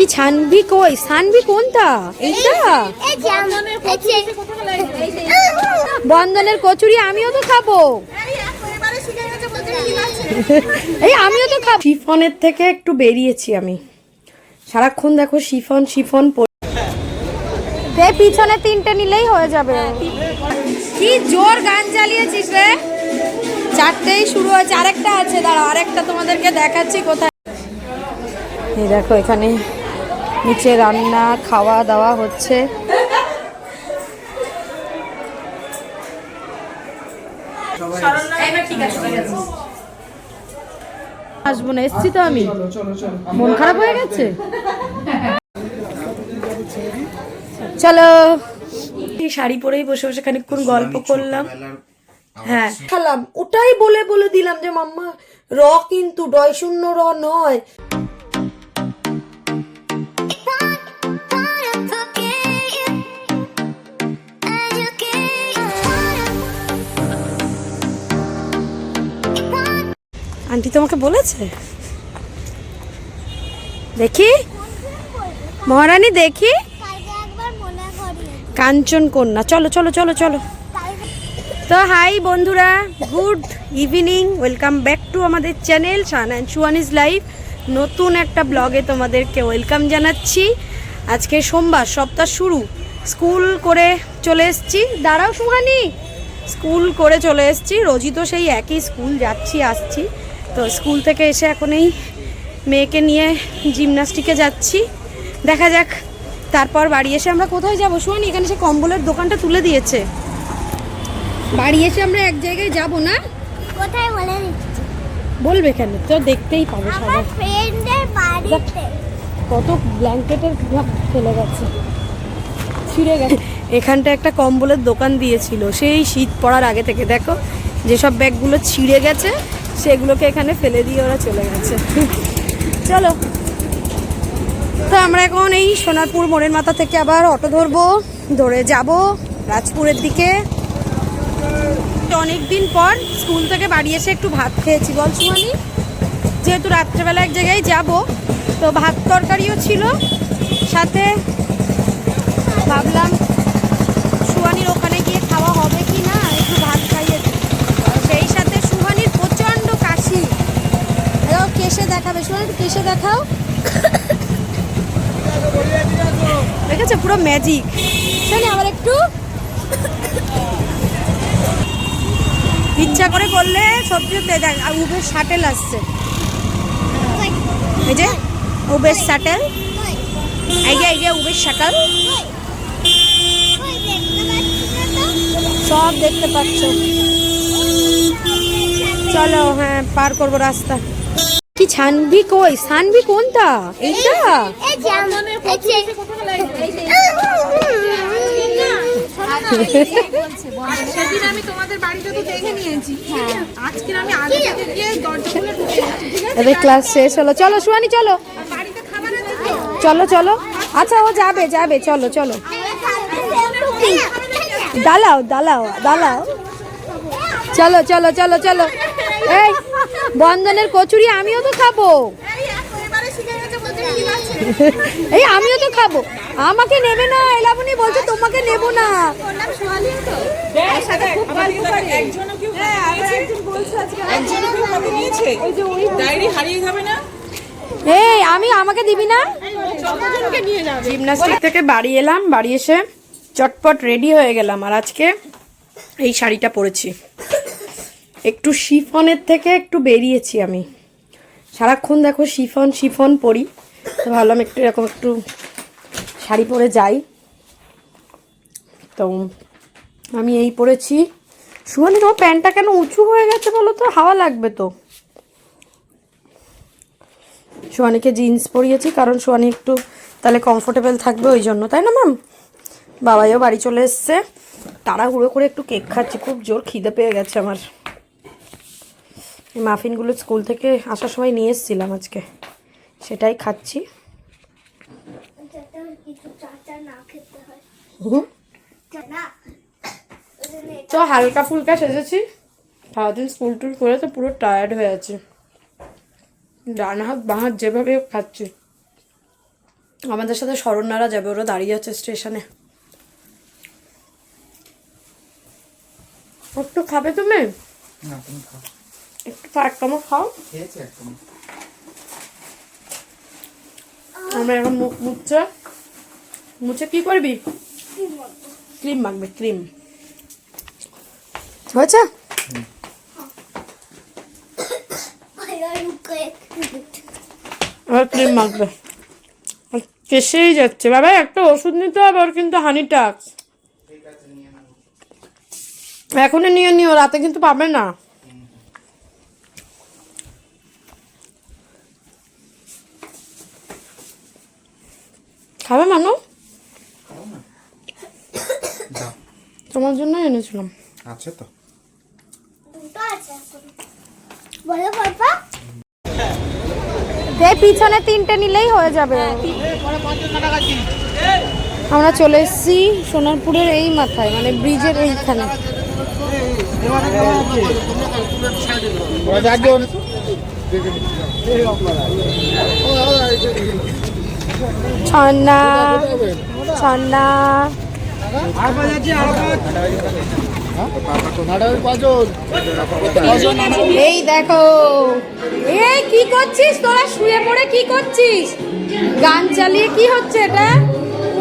কি ছানবি কই? সানবি কোনটা? এইটা? বন্ধনের কচুরি আমিও তো খাব। এই আমিও তো খাব। শিফনের থেকে একটু বেরিয়েছি আমি। সারাক্ষণ দেখো শিফন শিফন পিছনে তিনটে নিলেই হয়ে যাবে। কি জোর গান চালিয়েছিস রে? চারটেই শুরু হয়েছে। আরেকটা আছে, দাঁড়াও, আরেকটা তোমাদেরকে দেখাচ্ছি কোথায়। এই দেখো এখানে নিচে রান্না খাওয়া দাওয়া হচ্ছে। আসব না এসছি তো আমি। মন খারাপ হয়ে গেছে? চলো। শাড়ি পরেই বসে বসে খানিকক্ষণ গল্প করলাম। হ্যাঁ খালাম। ওটাই বলে বলে দিলাম যে মাম্মা র কিন্তু ডয় শূন্য র নয়। আন্টি তোমাকে বলেছে? দেখি। মহারানী, দেখি। কাঞ্চন কন্যা। চলো চলো চলো চলো। তো হাই বন্ধুরা, good evening. Welcome back to আমাদের channel Sun and Suyan is live নতুন একটা ব্লগে তোমাদেরকে ওয়েলকাম জানাচ্ছি। আজকে সোমবার, সপ্তাহ শুরু। স্কুল করে চলে এসেছি। দাঁড়াও সুহানি স্কুল করে চলে এসেছি। রোজই তো সেই একই স্কুল, যাচ্ছি, আসছি। তো স্কুল থেকে এসে এখন এই মেয়েকে নিয়ে জিমনাস্টিকে যাচ্ছি। দেখা যাক তারপর বাড়ি এসে আমরা কোথায় যাব? শোনি এখানে সে কম্বলের দোকানটা তুলে দিয়েছে। বাড়ি এসে আমরা এক জায়গায় যাব না? কোথায় বলে বলবে কেন? তো দেখতেই পাবে সবাই। ফ্রেন্ডের বাড়িতে। কত ব্ল্যাঙ্কেটের ফেলে গেছে। ছিঁড়ে গেছে। এখানটা একটা কম্বলের দোকান দিয়েছিল। সেই শীত পড়ার আগে থেকে দেখো যেসব ব্যাগগুলো ছিঁড়ে গেছে সেগুলোকে এখানে ফেলে দিয়ে ওরা চলে গেছে। চলো। তো আমরা এখন এই সোনারপুর মোড়ের মাথা থেকে আবার অটো ধরবো, ধরে যাব রাজপুরের দিকে। অনেক দিন পর স্কুল থেকে বাড়ি এসে একটু ভাত খেয়েছি। বল সুমানি যেহেতু রাত্রেবেলা এক জায়গায় যাব, তো ভাত তরকারিও ছিল। সাথে ভাবলাম সুহানির ওখানে গিয়ে খাওয়া হবে কি না একটু ভাত খাইয়ে দিই। সেই সাথে সুহানির প্রচণ্ড কাশি এও কেসে দেখাবে সুহানি একটু কেসে দেখাও? দেখেছ, পুরো ম্যাজিক শোনি আবার একটু। ইচ্ছা করে করলে সত্যি দেখ উবের শাটেল আসছে। এই যে, উবের শাটেল। এই যে এই যে, উবের শাটেল। সব দেখতে পাচ্ছ। চলো হ্যাঁ পার করব রাস্তা কি ছানবি কই? সানবি কোনটা? এইটা? সেদিন আমি তোমাদের বাড়িটা তো দেখে নিয়েছি। আজকে আমি আগে থেকে গিয়ে দরজা খুলে ঢুকে যাচ্ছি, ঠিক আছে? এদের ক্লাস শেষ হলো। চলো সুয়ানি চলো। চলো চলো। আচ্ছা ও যাবে যাবে। চলো চলো। দালাও দালাও দালাও। চলো চলো চলো চলো। এই বন্ধনের কচুরি আমিও তো খাব। এই আমিও তো খাব। আমাকে নেবে না এলাবনি বলছে তোমাকে নেব না। নাম সোহালি তো এর সাথে খুব গল্প করে। একজনও কেউ হ্যাঁ একজন বলছে আজকে একজনও কেউ কপি নিয়েছে। ওই যে ওই ডায়েরি হারিয়ে যাবে না? এই আমি আমাকে দিবি না? জিমনাস্টিক থেকে বাড়ি এলাম বাড়ি এসে চটপট রেডি হয়ে গেলাম। আর আজকে এই শাড়িটা পরেছি। একটু শিফনের থেকে একটু বেরিয়েছি আমি। সারাক্ষণ দেখো শিফন শিফন পরি। তো ভাবলাম একটু এরকম একটু শাড়ি পরে যাই। তো আমি এই পরেছি। সুহানি, তোমার প্যান্টটা কেন উঁচু হয়ে গেছে বলো তো? হাওয়া লাগবে তো। সোয়ানিকে জিন্স পরিয়েছি কারণ সোয়ানি একটু তাহলে কমফোর্টেবল থাকবে ওই জন্য, তাই না ম্যাম বাবাইও বাড়ি চলে এসছে। তাড়াহুড়ো করে একটু কেক খাচ্ছি, খুব জোর খিদে পেয়ে গেছে আমার। এই মাফিনগুলো স্কুল থেকে আসার সময় নিয়ে এসেছিলাম আজকে। সেটাই খাচ্ছি। তো হালকা ফুলকা সেজেছি। সারাদিন স্কুল টুল করে তো পুরো টায়ার্ড হয়ে আছে। ডান হাত, বাঁ হাত যেভাবে খাচ্ছি। আমাদের সাথে শরণ্যারা যাবে, ওরা দাঁড়িয়ে আছে স্টেশনে একটু খাবে তুমি? না একটু চার চামচ খাও। আমরা এখন মুখ মুছছে মুছে কি করবি? ক্রিম মাখবে। ক্রিম হয়েছে? আবার ক্রিম মাখবে। কেসেই যাচ্ছে। বাবা একটা ওষুধ নিতে হবে ওর কিন্তু হানি টাক্স ঠিক আছে নিয়ে নাও। এখনই নিয়ে নিও রাতে কিন্তু পাবে না। খাবে মানু? তোমার জন্য এনেছিলাম। আছে তো। পিছনে তিনটে নিলেই হয়ে যাবে। আমরা চলে এসেছি সোনারপুরের এই মাথায় মানে ব্রিজের এইখানে। ছন্না ছন্না। এই দেখো। এই কি করছিস? তোরা শুয়ে পড়ে কি করছিস? গান চালিয়ে কি হচ্ছে এটা?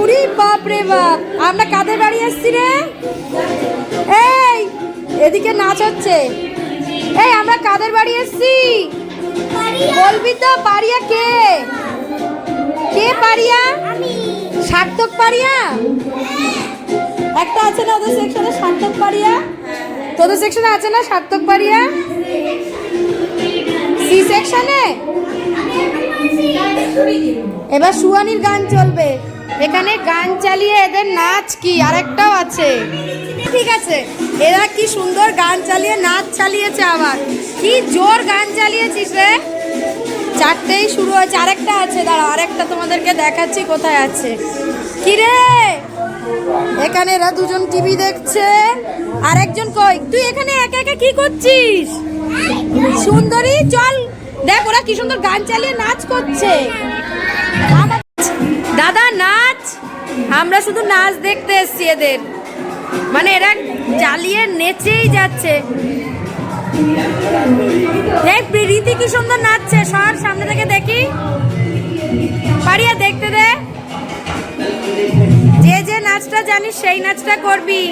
উরি বাপ রে বাপ। আমরা কাদের বাড়ি এসছি রে? এই, এদিকে নাচ হচ্ছে। এই, আমরা কাদের বাড়ি এসছি? বলবি তো কে কে? পারিয়া? সার্থক পারিয়া? একটা আছে না ওদের সেকশনে সার্থক পারিয়া? তোদের সেকশনে আছে না সার্থক পারিয়া? সি সেকশনে এবার সুয়ানির গান চলবে। এখানে গান চালিয়ে এদের নাচ কি? আরেকটাও আছে। ঠিক আছে। এরা কি সুন্দর গান চালিয়ে নাচ চালিয়েছে আবার। কি জোর গান চালিয়েছিস রে? চারটেই শুরু হয়েছে। আরেকটা আছে, দাঁড়াও, আরেকটা তোমাদেরকে দেখাচ্ছি কোথায় আছে। কি রে এখানে এরা দুজন টিভি দেখছে। আর একজন কই? তুই এখানে একা একা কি করছিস? সুন্দরী, চল। দেখ, ওরা কি সুন্দর গান চালিয়ে নাচ করছে। দাদা, নাচ। আমরা শুধু নাচ দেখতে এসছি এদের। মানে এরা চালিয়ে নেচেই যাচ্ছে। রীতি কি সুন্দর নাচছে? সর, সামনে থেকে দেখি। পারিয়া, দেখতে দে। যে যে নাচটা জানিস, সেই নাচটা করবি।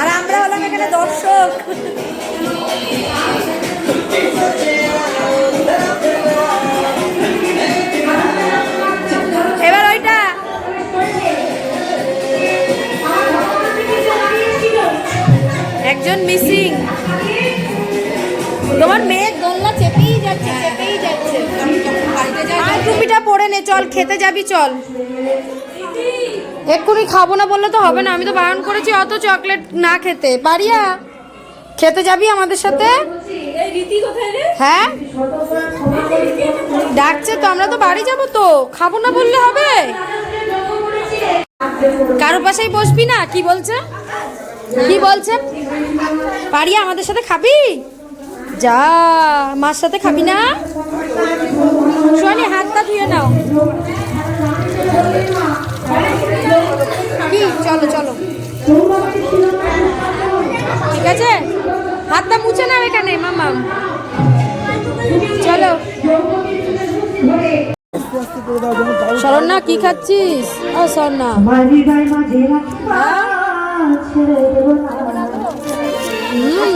আর আমরা হলাম এখানে দর্শক। এবার ওইটা। একজন মিসিং। তোমার মেয়ে দোলনা চেপেই যাচ্ছে চেপেই যাচ্ছে। টুপিটা পরে নে, চল, খেতে যাবি, চল। এক্ষুনি খাব না বললে তো হবে না, আমি তো বারণ করেছি অত চকলেট না খেতে। পারিয়া, খেতে যাবি আমাদের সাথে? হ্যাঁ? ডাকছে তো, আমরা তো বাড়ি যাব তো, খাব না বললে হবে? কারও পাশেই বসবি না? কি বলছে? কি বলছে? পারিয়া, আমাদের সাথে খাবি? যা মার সাথে খাবি না? সোয়ানি হাতটা ধুয়ে নাও। কি? চলো চলো। ঠিক আছে? হাতটা মুছে নাও এখানে মামা। চলো। শরণ্যা কি খাচ্ছিস? ও শরণ্যা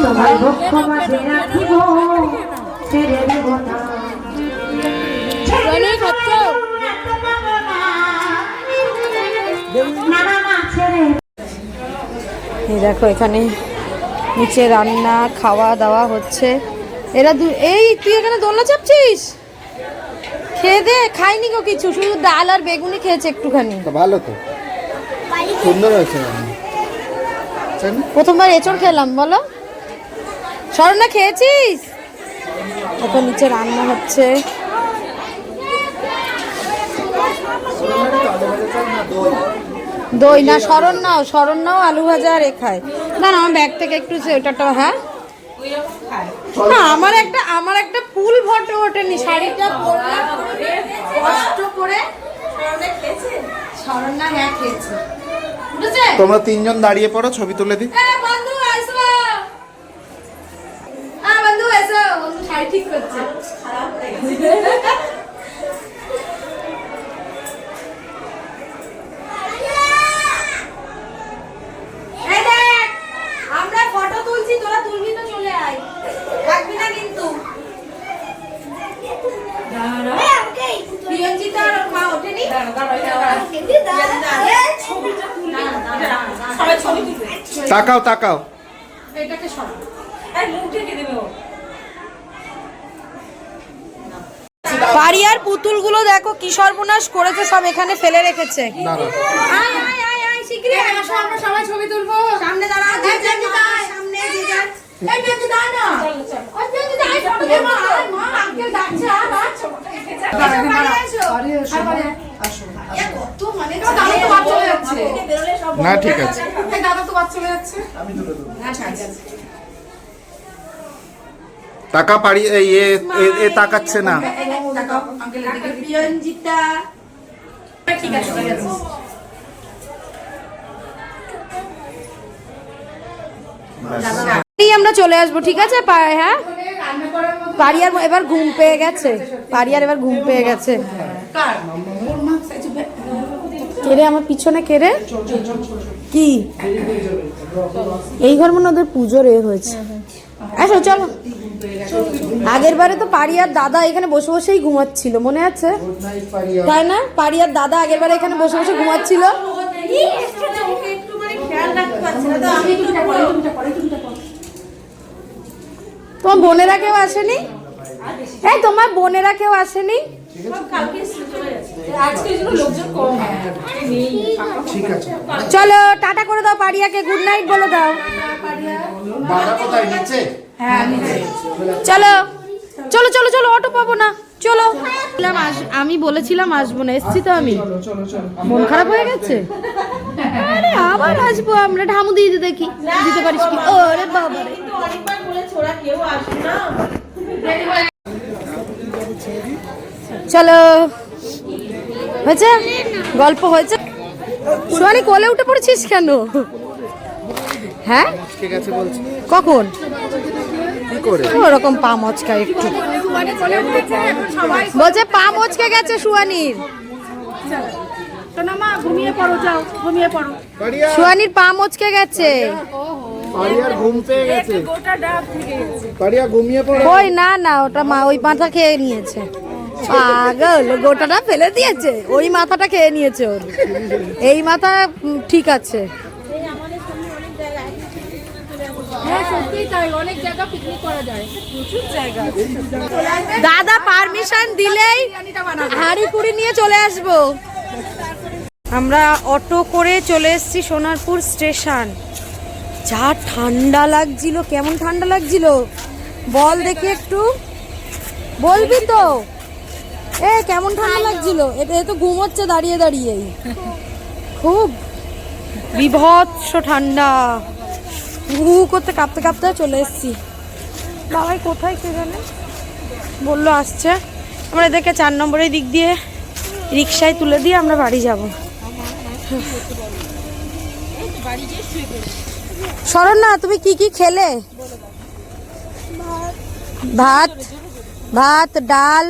তোমার মাঝে রাখিব ছেড়ে দেব না এই দেখো এখানে নিচে রান্না খাওয়া দাওয়া হচ্ছে। এরা দু এই তুই এখানে দোলনা চাপছিস? খেয়ে দে খাইনি গো কিছু শুধু ডাল আর বেগুনি খেয়েছে একটুখানি। ভালো তো। সুন্দর হয়েছে? প্রথমবার এচড় খেলাম বলো। স্মরণা খেয়েছিস? এখন নিচে রান্না হচ্ছে। দই না শরণ নাও শরণ নাও আলু ভাজা আর এ খায়। না না আমার ব্যাগ থেকে একটু ওটাটা হ্যাঁ? না আমার একটা আমার একটা ফুল ফটো ওঠেনি শাড়িটা পরলাম। কষ্ট করে শরণা হ্যাঁ খেয়েছে। তোমরা তিনজন দাঁড়িয়ে পড়ো ছবি তুলে দিই এ বন্ধু আসো হ্যাঁ বন্ধু এসো বন্ধু শাড়ি ঠিক করছে। এই আমরা ফটো তুলছি তোরা তুলবি তো চলে আয়। থাকবি না কিন্তু। প্রিয়ঞ্জিতা আর মা ওঠেনি? সবাই ছবি তুলবে। তাকাও তাকাও। এটাকে সরা আর মুখ ঢেকে দেবে ও পারিয়ার পুতুলগুলো দেখো কি সর্বনাশ করেছে সব এখানে ফেলে রেখেছে। না মানে ঠিক আছে। দাদা তো বাদ চলে যাচ্ছে। টাকা পারি এই এ এ- তাকাচ্ছে না। প্রিয়ঞ্জিতা। ঠিক আছে ঠিক আছে। এই আমরা চলে আসব ঠিক আছে? পা- হ্যাঁ? পারিয়ার এবার ঘুম পেয়ে গেছে। পারিয়ার এবার ঘুম পেয়ে গেছে। কেরে? আমার পিছনে কেরে? কি? এই ঘর মনে হয় ওদের পুজোর এ হয়েছে। আসো চলো। আগের বারে তো পারিয়ার দাদা এখানে বসে বসেই ঘুমাচ্ছিল, মনে আছে? তাই না? পারিয়ার দাদা আগের বারে এখানে বসে বসে ঘুমাচ্ছিল? তোমার বোনেরা কেউ আসেনি? এই, তোমার বোনেরা কেউ আসেনি? চলো, টাটা করে দাও পারিয়াকে গুড নাইট বলে দাও। নিচে চলো চলো চলো চলো অটো পাবো না। চলো। বললাম আস- আমি বলেছিলাম আসব না এসছি তো আমি। মন খারাপ হয়ে গেছে? আরে আবার আসব আমরা ঢামু দিয়ে দিতে দেখি। দিতে পারিস কি? ওরে বাবা চলো। হয়েছে? গল্প হয়েছে? সোয়ালি কোলে উঠে পড়েছিস কেন? হ্যাঁ? ঠিক কখন? কি করে? ওরকম পা মচকা একটু। বলছে পা মচকে গেছে সুয়ানির। সুয়ানির পা মচকে গেছে। পারিয়ার ঘুম পেয়ে গেছে। পারিয়া ঘুমিয়ে পড়ো। ওই না না ওটা মা ওই মাথা খেয়ে নিয়েছে। পাগল গোটাটা ফেলে দিয়েছে। ওই মাথাটা খেয়ে নিয়েছে ওর। এই মাথা ঠিক আছে। দাদা পারমিশন দিলেই হাঁড়ি কুড়ি নিয়ে চলে আসব। আমরা অটো করে চলে এসেছি সোনারপুর স্টেশন। যা ঠান্ডা লাগছিল কেমন ঠান্ডা লাগছিল? বল দেখি একটু। বলবি তো? এ কেমন ঠান্ডা লাগছিল? এটা তো ঘুমোচ্ছে দাঁড়িয়ে দাঁড়িয়েই। খুব বিভৎস ঠান্ডা। হু করতে কাঁপতে কাঁপতে চলে এসেছি। বাবাই কোথায় কে জানে? বলল আসছে। আমরা এদেরকে চার নম্বরের দিক দিয়ে রিক্সায় তুলে দিয়ে আমরা বাড়ি যাব। শরণ না তুমি কি কি খেলে? ভাত ভাত ডাল।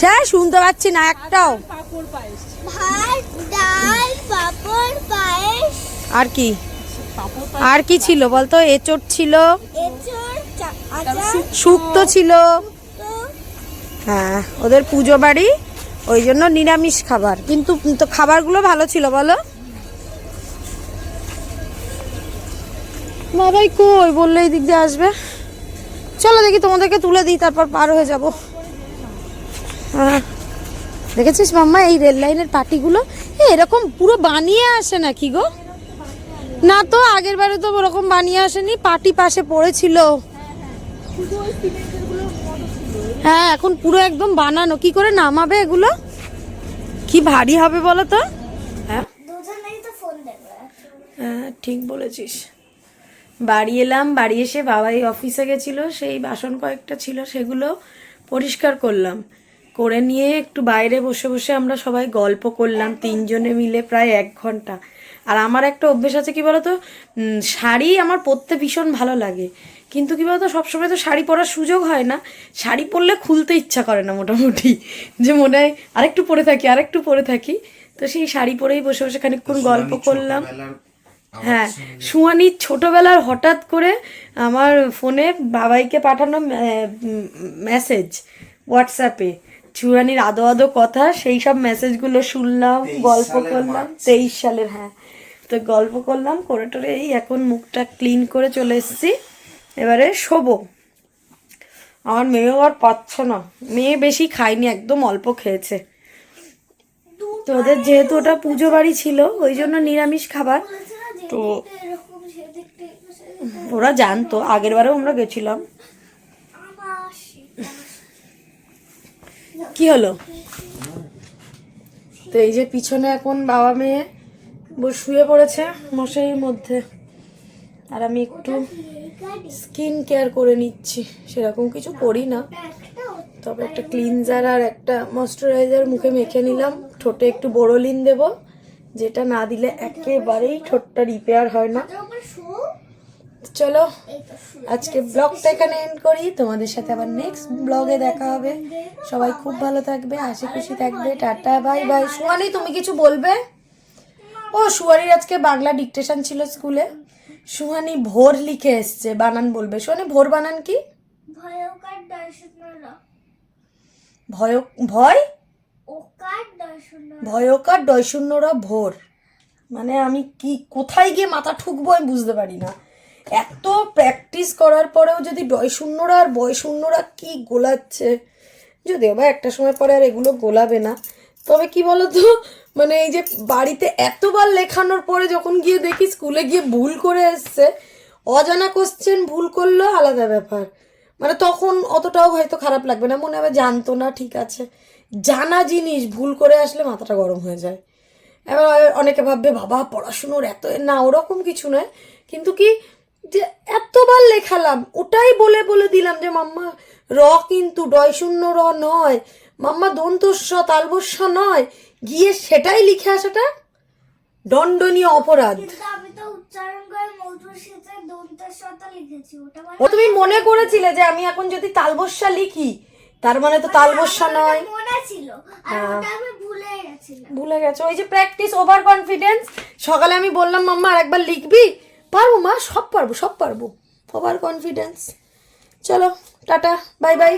হ্যাঁ শুনতে পাচ্ছি না একটাও। ভাত ডাল আর কি? আর কি ছিল বলতো? এচোট ছিল। শুক্তো ছিল। হ্যাঁ ওদের পুজো বাড়ি। ওই জন্য নিরামিষ খাবার। কিন্তু তো খাবারগুলো ভালো ছিল, বলো। বাবাই কই? বললে এই দিক দিয়ে আসবে। চলো দেখি তোমাদেরকে তুলে দিই, তারপর পার হয়ে যাব। হ্যাঁ। দেখেছিস মাম্মা, এই রেল লাইনের পাটিগুলো? এরকম পুরো বানিয়ে আসে নাকি গো? না তো আগের বারে তো ওরকম বানিয়ে আসেনি পাটি পাশে পড়েছিল। হ্যাঁ এখন পুরো একদম বানানো। কি করে নামাবে এগুলো? কি ভারী হবে বলো তো? হ্যাঁ। দুজনেই তো ফোন দেবে। হ্যাঁ ঠিক বলেছিস। বাড়ি এলাম বাড়ি এসে বাবাই অফিসে গেছিল সেই বাসন কয়েকটা ছিল সেগুলো পরিষ্কার করলাম। করে নিয়ে একটু বাইরে বসে বসে আমরা সবাই গল্প করলাম তিনজনে মিলে প্রায় এক ঘণ্টা। আর আমার একটা অভ্যেস আছে কি বলতো? শাড়ি আমার পরতে ভীষণ ভালো লাগে। কিন্তু কি বলতো সবসময় তো শাড়ি পরার সুযোগ হয় না। শাড়ি পরলে খুলতে ইচ্ছা করে না মোটামুটি। যে মনে হয় আরেকটু পরে থাকি আরেকটু পরে থাকি। তো সেই শাড়ি পরেই বসে বসে খানিকক্ষণ গল্প করলাম। হ্যাঁ সুয়ানির ছোটবেলার হঠাৎ করে আমার ফোনে বাবাইকে পাঠানো মেসেজ হোয়াটসঅ্যাপে। চুরানির আদো আদো কথা সেই সব মেসেজগুলো শুনলাম গল্প করলাম। তেইশ সালের হ্যাঁ। তো গল্প করলাম, করে টোরে এই এখন মুখটা ক্লিন করে চলে এসেছি। এবারে শোবো। আমার মেয়েও আর পাচ্ছে না। মেয়ে বেশি খায়নি, একদম অল্প খেয়েছে। তো ওদের যেহেতু ওটা পুজো বাড়ি ছিল, ওই জন্য নিরামিষ খাবার। তো ওরা জানতো, আগের বারেও আমরা গেছিলাম। কি হলো? তো এই যে পিছনে এখন বাবা মেয়ে শুয়ে পড়েছে মশারির মধ্যে। আর আমি একটু স্কিন কেয়ার করে নিচ্ছি। সেরকম কিছু করি না। তবে একটা ক্লিনজার আর একটা ময়শ্চারাইজার মুখে মেখে নিলাম। ঠোঁটে একটু বোরোলিন দেব, যেটা না দিলে একেবারেই ঠোঁটটা রিপেয়ার হয় না। চলো, আজকে ব্লগটা এখানে এন্ড করি। তোমাদের সাথে আবার নেক্সট ব্লগে দেখা হবে। সবাই খুব ভালো থাকবে, হাসি খুশি থাকবে। টাটা বাই বাই সুয়ানি তুমি কিছু বলবে? ও সুয়ানির আজকে বাংলা ডিকটেশন ছিল স্কুলে। সুহানি ভোর লিখে এসছে বানান বলবে। সুহানি ভোর বানান কি? ভয়? ভয় ভয়কার ডয় শূন্যরা ভোর। মানে আমি কি কোথায় গিয়ে মাথা ঠুকবো আমি বুঝতে পারি না। এত প্র্যাকটিস করার পরেও যদি ডয় শূন্যরা আর বয় শূন্যরা কি গোলাচ্ছে? যদিও বা একটা সময় পরে আর এগুলো গোলাবে না। তবে কি বলতো? মানে এই যে বাড়িতে এতবার লেখানোর পরে যখন গিয়ে দেখি স্কুলে গিয়ে ভুল করে এসছে, অজানা কোশ্চেন ভুল করল আলাদা ব্যাপার। মানে তখন অতটাও হয়তো খারাপ লাগবে না, মনে হবে জানতো না, ঠিক আছে। জানা জিনিস ভুল করে আসলে মাথাটা গরম হয়ে যায়। এবার অনেকে ভাববে, বাবা, পড়াশুনোর এত না, ওরকম কিছু নয়। কিন্তু কি, যে এতবার লেখালাম, ওটাই বলে বলে দিলাম যে, মাম্মা, র কিন্তু, ডয় শূন্য, র নয়। মাম্মা দন্তস্ব তালবস্য নয়। গিয়ে সেটাই লিখে আসাটা? দণ্ডনীয় অপরাধ। মানে ও তুমি মনে করেছিলে যে আমি এখন যদি তালবস্যা লিখি তার মানে তো তালবস্যা নয়। মনে আর ওটা আমি ভুলে গেছো। ওই যে প্র্যাকটিস ওভার কনফিডেন্স সকালে আমি বললাম মাম্মা আর একবার লিখবি? পারব মা সব পারব সব পারব ওভার কনফিডেন্স চলো টাটা বাই বাই